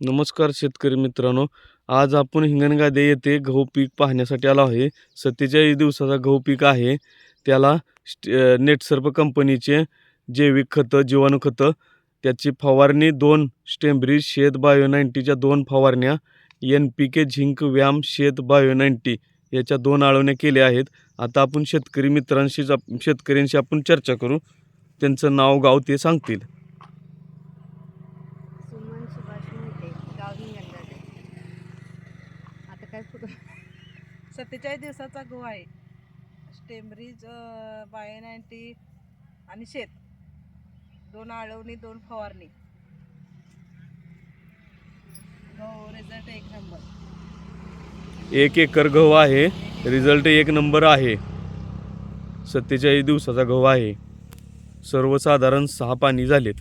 नमस्कार शेतकरी मित्रांनो आज आपण हिंगणगादे येथे गहू पीक पाहण्यासाठी आलो आहे. सत्तेचाळीस दिवसाचा गहू पीक आहे. त्याला नेटसर्प कंपनीचे जैविक खतं जीवाणू खतं त्याची फवारणी दोन स्टेंब्रिज शेत बायो नाईन्टीच्या दोन फवारण्या एन पी के झिंक व्यायाम शेत बायो नाईन्टी याच्या दोन आळवण्या केल्या आहेत. आता आपण शेतकरी मित्रांशी शेतकऱ्यांशी आपण चर्चा करू. त्यांचं नाव गाव ते सांगतील. मी सुभाष मोहिते गाव आता काय पुढं? सत्तेचाळीस दिवसाचा गहू आहे. स्टेमरीज बाय नाईन्टी आणि शेत. दोन आळवणी दोन फवारणी. गहू रिझल्ट एक नंबर. एक एकर गहू आहे. रिझल्ट एक नंबर आहे. सत्तेचाळीस दिवसाचा गहू आहे. सर्वसाधारण सहा पाणी झालेत.